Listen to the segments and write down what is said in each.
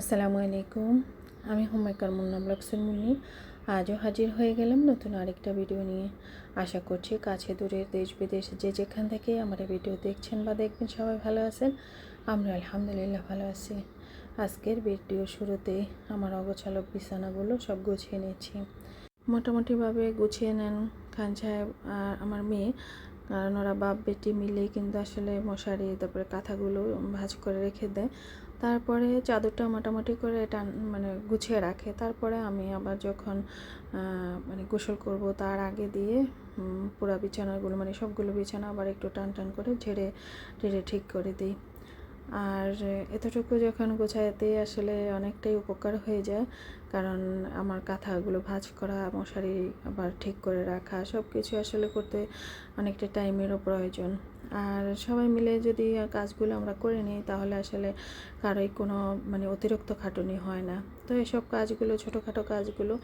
আসসালামু আলাইকুম। আমি হোমেকার মুন্না ব্লগসের মুন্নি। আজও হাজির হয়ে গেলাম নতুন আরেকটা ভিডিও নিয়ে। আশা করছি কাছে দূরের দেশ বিদেশ যে যেখান থেকে আমার ভিডিও দেখছেন বা দেখবেন সবাই ভালো আছেন। আমরা আলহামদুলিল্লাহ ভালো আছি। আজকের ভিডিও শুরুতে আমার অগোছালো বিছানাগুলো সব গুছিয়ে নিয়েছি মোটামুটিভাবে গুছিয়ে নেন খান সাহেব আর আমার মেয়ে। কারণ ওরা বাপ, বেটি মিলে কিন্তু আসলে মশারি, তারপরে কাঁথাগুলো ভাজ করে রেখে দেয়। তারপরে চাদরটা মোটামুটি করে টান মানে গুছিয়ে রাখে। তারপরে আমি আবার যখন মানে গোসল করব তার আগে দিয়ে পুরা বিছানাগুলো মানে সবগুলো বিছানা আবার একটু টান টান করে ঝেড়ে টেড়ে ঠিক করে দিই। আর এতটুকু যখন গোছাতে আসলে অনেকটাই উপকার হয়ে যায়, কারণ আমার কাঁথাগুলো ভাজ করা, মশারি আবার ঠিক করে রাখা সব কিছু আসলে করতে অনেকটা টাইমেরও প্রয়োজন। আর সবাই মিলে যদি কাজগুলো আমরা করে নিই, তাহলে আসলে কারোই কোনো মানে অতিরিক্ত খাটুনি হয় না। তো এসব কাজগুলো, ছোটোখাটো কাজগুলো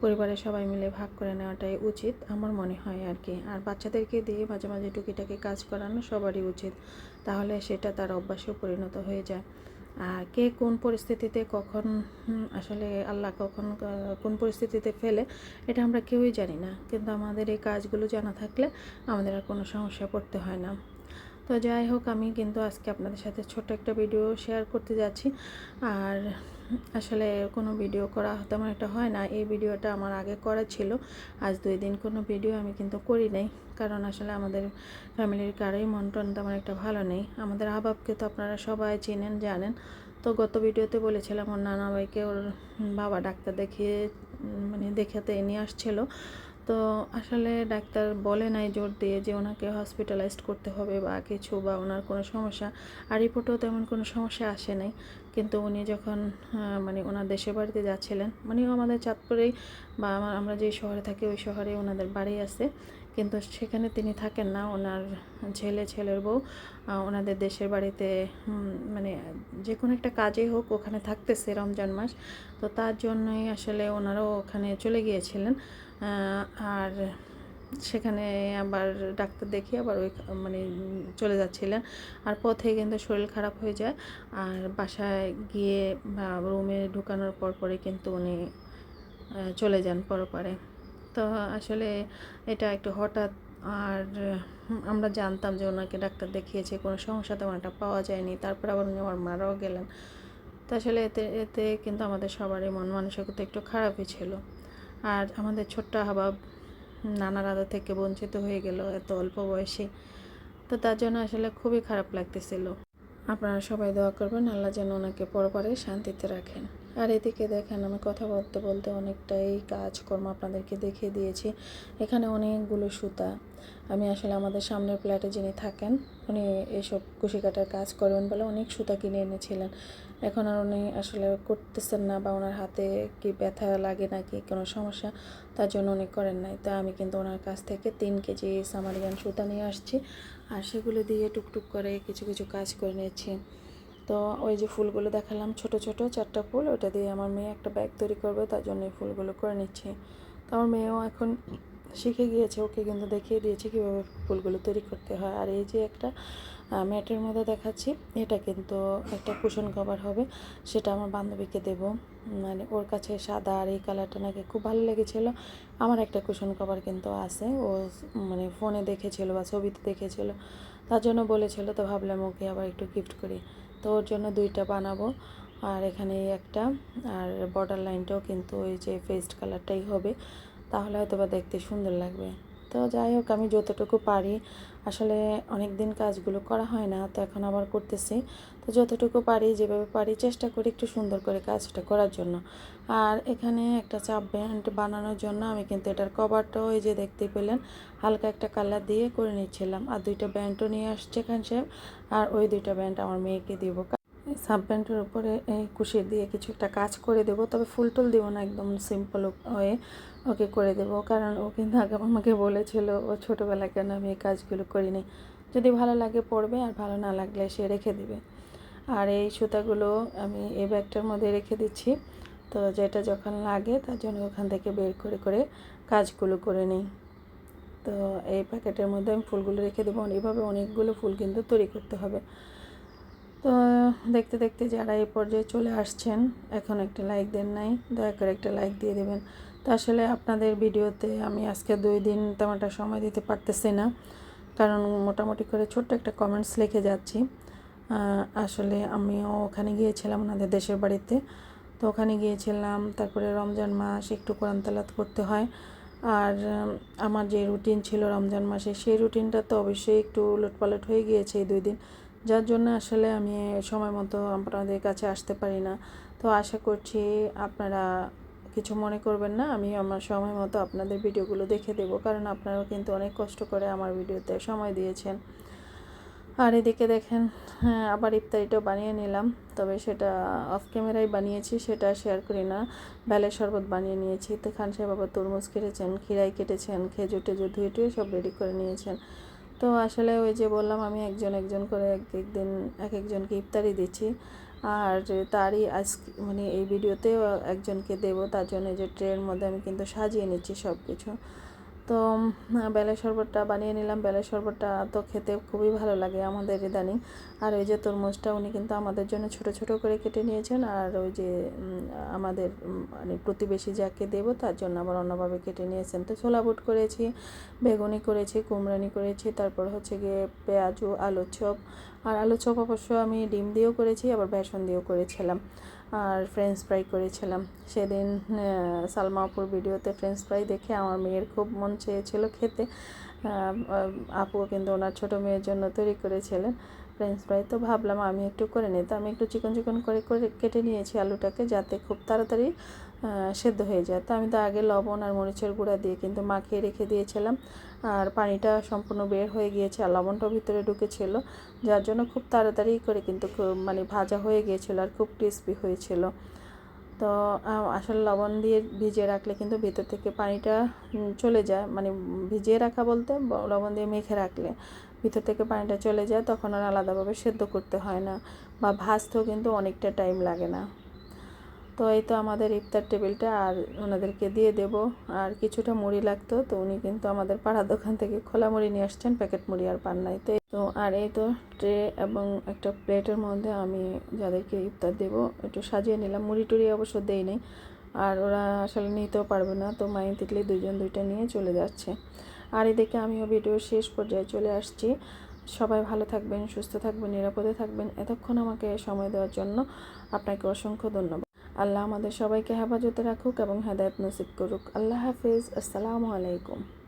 পরিবারের সবাই মিলে ভাগ করে নেওয়াটাই উচিত আমার মনে হয় আর কি। আর বাচ্চাদেরকে দিয়ে মাঝে মাঝে টুকিটাকি কাজ করানো সবারই উচিত, তাহলে সেটা তার অভ্যাসেও পরিণত হয়ে যায়। আর কে কোন পরিস্থিতিতে কখন আসলে আল্লাহ কখন কোন পরিস্থিতিতে ফেলে, এটা আমরা কেউই জানি না। কিন্তু আমাদের এই কাজগুলো জানা থাকলে আমাদের আর কোনো সমস্যা পড়তে হয় না। তো যাই হোক, আমি কিন্তু আজকে আপনাদের সাথে ছোট একটা ভিডিও শেয়ার করতে যাচ্ছি। আর আসলে কোনো ভিডিও করা তেমন একটা হয় না। এই ভিডিওটা আমার আগে করা ছিল। আজ দুই দিন কোনো ভিডিও আমি কিন্তু করি নাই। কারণ আসলে আমাদের ফ্যামিলির কারোই মন টন তেমন একটা ভালো নেই। আমাদের আবাবকে তো আপনারা সবাই চেনেন, জানেন। তো গত ভিডিওতে বলেছিলাম, ওর নানা ভাইকে ওর বাবা ডাক্তার দেখিয়ে মানে দেখাতে নিয়ে আসছিল। তো আসলে ডাক্তার বলে নাই জোর দিয়ে যে ওনাকে হসপিটালাইজড করতে হবে বা কিছু বা ওনার কোনো সমস্যা। আর রিপোর্টেও তেমন কোনো সমস্যা আসে নাই। কিন্তু উনি যখন মানে ওনার দেশের বাড়িতে যাচ্ছিলেন মানে আমাদের চাঁদপুরেই বা আমার আমরা যে শহরে থাকি ওই শহরে ওনাদের বাড়ি আছে। কিন্তু সেখানে তিনি থাকেন না। ওনার ছেলে, ছেলের বউ ওনাদের দেশের বাড়িতে মানে যে কোনো একটা কাজেই হোক ওখানে থাকতেছে রমজান মাস। তো তার জন্যই আসলে ওনারাও ওখানে চলে গিয়েছিলেন। আর সেখানে আবার ডাক্তার দেখিয়ে আবার ওই মানে চলে যাচ্ছিলেন। আর পথে কিন্তু শরীর খারাপ হয়ে যায়। আর বাসায় গিয়ে বা রুমে ঢুকানোর পর পরে কিন্তু উনি চলে যান পরপারে। তো আসলে এটা একটু হঠাৎ আর আমরা জানতাম যে ওনাকে ডাক্তার দেখিয়েছে, কোনো সমস্যা তেমন একটা পাওয়া যায়নি। তারপর আবার উনি আমার মারাও গেলেন। তো আসলে এতে এতে কিন্তু আমাদের সবারই মন মানসিকতা একটু খারাপই ছিল। আর আমাদের ছোট্ট হাবাব নানার আদা থেকে বঞ্চিত হয়ে গেল এত অল্প বয়সে। তো তার জন্য আসলে খুবই খারাপ লাগতেছিল। আপনারা সবাই দোয়া করবেন, আল্লাহ যেন ওনাকে পরপরে শান্তিতে রাখেন। আর এদিকে দেখেন, আমি কথা বলতে বলতে অনেকটাই কাজকর্ম আপনাদেরকে দেখিয়ে দিয়েছি। এখানে অনেকগুলো সুতা। আমি আসলে আমাদের সামনের ফ্ল্যাটে যিনি থাকেন, উনি এসব কুশি কাটার কাজ করবেন বলে অনেক সুতা কিনে এনেছিলেন। এখন আর উনি আসলে করতেছেন না বা ওনার হাতে কি ব্যথা লাগে নাকি কোনো সমস্যা, তার জন্য উনি করেন নাই। তা আমি কিন্তু ওনার কাছ থেকে তিন কেজি সামারিয়ান সুতা নিয়ে আসছি আর সেগুলো দিয়ে টুকটুক করে কিছু কিছু কাজ করে নিয়েছি। তো ওই যে ফুলগুলো দেখালাম, ছোট ছোট চারটা ফুল, ওটা দিয়ে আমার মেয়ে একটা ব্যাগ তৈরি করবে, তার জন্য এই ফুলগুলো করে নিচ্ছি। তো আমার মেয়েও এখন শিখে গিয়েছে, ওকে কিন্তু দেখিয়ে দিয়েছে কীভাবে ফুলগুলো তৈরি করতে হয়। আর এই যে একটা ম্যাটের মধ্যে দেখাচ্ছি, এটা কিন্তু একটা কুশন কভার হবে, সেটা আমার বান্ধবীকে দেব। মানে ওর কাছে সাদা আর এই কালারটা নাকি খুব ভালো লেগেছিলো। আমার একটা কুশন কভার কিন্তু আছে, ও মানে ফোনে দেখেছিল বা ছবিতে দেখেছিল, তার জন্য বলেছিল, তো ভাবলাম ওকে আবার একটু গিফট করি। তো ওর জন্য দুইটা বানাবো। আর এখানে একটা। আর বর্ডার লাইনটাও কিন্তু ওই যে ফেস্ট কালারটাই হবে। তাহলে হয়তো বা দেখতে সুন্দর লাগবে। তো যাই হোক, আমি যতটুকু পারি, আসলে অনেক দিন কাজগুলো করা হয় না, তো এখন আবার করতেছি। তো যতটুকু পারি, যেভাবে পারি, চেষ্টা করি একটু সুন্দর করে কাজটা করার জন্য। আর এখানে একটা চাপ ব্যান্ড বানানোর জন্য আমি কিন্তু এটার কভারটাও এই যে দেখতে পেলেন, হালকা একটা কালার দিয়ে করে নিচ্ছিলাম। আর দুইটা ব্যান্ডও নিয়ে আসছে এখান আর ওই দুইটা ব্যান্ড আমার মেয়েকে দিব। সাব প্যান্টের উপরে এই কুশি দিয়ে কিছু একটা কাজ করে দেব, তবে ফুল টুল দেবো না, একদম সিম্পল হয়ে ওকে করে দেব। কারণ ও কিন্তু আগে আমাকে বলেছিল, ও ছোটোবেলা কেন আমি এই কাজগুলো করিনি? যদি ভালো লাগে পড়বে, আর ভালো না লাগলে সে রেখে দিবে। আর এই সুতাগুলো আমি এই ব্যাগটার মধ্যে রেখে দিচ্ছি। তো যেটা যখন লাগে, তার জন্য ওখান থেকে বের করে করে কাজগুলো করে নিই। তো এই প্যাকেটের মধ্যে আমি ফুলগুলো রেখে দেবো। এইভাবে অনেকগুলো ফুল কিন্তু তৈরি করতে হবে। তো দেখতে দেখতে যারা এই পর্যায়ে চলে আসছেন, এখন একটা লাইক দেন নাই, দয়া করে একটা লাইক দিয়ে দেবেন। তো আসলে আপনাদের ভিডিওতে আমি আজকে দুই দিন তেমন একটা সময় দিতে পারতেছি না, কারণ মোটামুটি করে ছোট্ট একটা কমেন্টস লিখে যাচ্ছি। আসলে আমিও ওখানে গিয়েছিলাম ওনাদের দেশের বাড়িতে। তো ওখানে গিয়েছিলাম, তারপরে রমজান মাস একটু কোরআন তালাত করতে হয়। আর, আমার যে রুটিন ছিল রমজান মাসে, সেই রুটিনটা তো অবশ্যই একটু উলটপালট হয়ে গিয়েছে এই দুই দিন। যার জন্য আসলে আমি সময় মতো আপনাদের কাছে আসতে পারি না। তো আশা করছি আপনারা কিছু মনে করবেন না, আমি আমার সময় মতো আপনাদের ভিডিওগুলো দেখে দেবো, কারণ আপনারাও কিন্তু অনেক কষ্ট করে আমার ভিডিওতে সময় দিয়েছেন। আর এদিকে দেখেন হ্যাঁ আবার ইফতারিটাও বানিয়ে নিলাম, তবে সেটা অফ ক্যামেরায় বানিয়েছি, সেটা শেয়ার করি না। বেলের শরবত বানিয়ে নিয়েছি, তো খান সাহেব আবার তরমুজ কেটেছেন, খিরাই কেটেছেন, খেজুর টেজুর ধুয়ে টুয়ে সব রেডি করে নিয়েছেন। তো আসলে ওই যে বললাম, আমি একজন একজন করে এক একদিন এক একজনকে ইফতারি দিচ্ছি। আর তারই আজ মানে এই ভিডিওতেও একজনকে দেব, তার জন্য যে ট্রের মধ্যে আমি কিন্তু সাজিয়ে নিচ্ছি সব কিছু তো বেলের শরবতটা বানিয়ে নিলাম। বেলের শরবতটা তো খেতে খুবই ভালো লাগে আমাদের ইদানিং। আর ওই যে তরমুজটা উনি কিন্তু আমাদের জন্য ছোট ছোট করে কেটে নিয়েছেন। আর ওই যে আমাদের মানে প্রতিবেশী যাকে দেবো, তার জন্য আবার অন্যভাবে কেটে নিয়েছেন। তো ছোলা বুট করেছি, বেগুনি করেছি, কুমড়ানি করেছি, তারপর হচ্ছে গিয়ে পেঁয়াজু আলুর চপ। আর আলুর চপ অবশ্য আমি ডিম দিয়েও করেছি, আবার বেসন দিয়েও করেছিলাম। আর ফ্রেঞ্চ ফ্রাই করেছিলাম। সেদিন সালমাপুর ভিডিওতে ফ্রেঞ্চ ফ্রাই দেখে আমার মেয়ের খুব মন চেয়েছিল খেতে। আপুও কিন্তু ওনার ছোটো মেয়ের জন্য তৈরি করেছিলেন। ফ্রেঞ্চ ফ্রাই তো ভাবলাম আমি একটু করে নিই। তো আমি একটু চিকন চিকন করে করে কেটে নিয়েছি আলুটাকে যাতে খুব তাড়াতাড়ি সেদ্ধ হয়ে যায়। তো আমি তো আগে লবণ আর মরিচের গুঁড়া দিয়ে কিন্তু মাখিয়ে রেখে দিয়েছিলাম। আর পানিটা সম্পূর্ণ বের হয়ে গিয়েছে আর লবণটাও ভিতরে ঢুকেছিল। যার জন্য খুব তাড়াতাড়ি করে কিন্তু মানে ভাজা হয়ে গিয়েছিল আর খুব ক্রিস্পি হয়েছিল। তো আসলে লবণ দিয়ে ভিজিয়ে রাখলে কিন্তু ভিতর থেকে পানিটা চলে যায়। মানে ভিজিয়ে রাখা বলতে লবণ দিয়ে মেখে রাখলে ভিতর থেকে পানিটা চলে যায়, তখন আর আলাদাভাবে সেদ্ধ করতে হয় না বা ভাজতেও কিন্তু অনেকটা টাইম লাগে না। তো এই তো আমাদের ইফতার টেবিলটা আর ওনাদেরকে দিয়ে দেব। আর কিছুটা মুড়ি লাগতো, তো উনি কিন্তু আমাদের পাড়ার দোকান থেকে খোলা মুড়ি নিয়ে আসছেন, প্যাকেট মুড়ি আর পান নাই। তো তো, আর এই তো ট্রে এবং একটা প্লেটের মধ্যে আমি যাদেরকে ইফতার দেব, একটু সাজিয়ে নিলাম। মুড়ি টুড়ি অবশ্য দেই নাই, আর ওরা আসলে নিতেও পারবে না, তো মাইন তিতলি দুজন দুইটা নিয়ে চলে যাচ্ছে। আর এদিকে আমিও ভিডিওর শেষ পর্যায়ে চলে আসছি। সবাই ভালো থাকবেন, সুস্থ থাকবেন, নিরাপদে থাকবেন, এতক্ষণ আমাকে সময় দেওয়ার জন্য আপনাকে অসংখ্য ধন্যবাদ। আল্লাহ আমাদের সবাইকে হেফাজতে রাখুক এবং হেদায়ত নসিব করুক। আল্লাহ হাফিজ। আসসালামু আলাইকুম।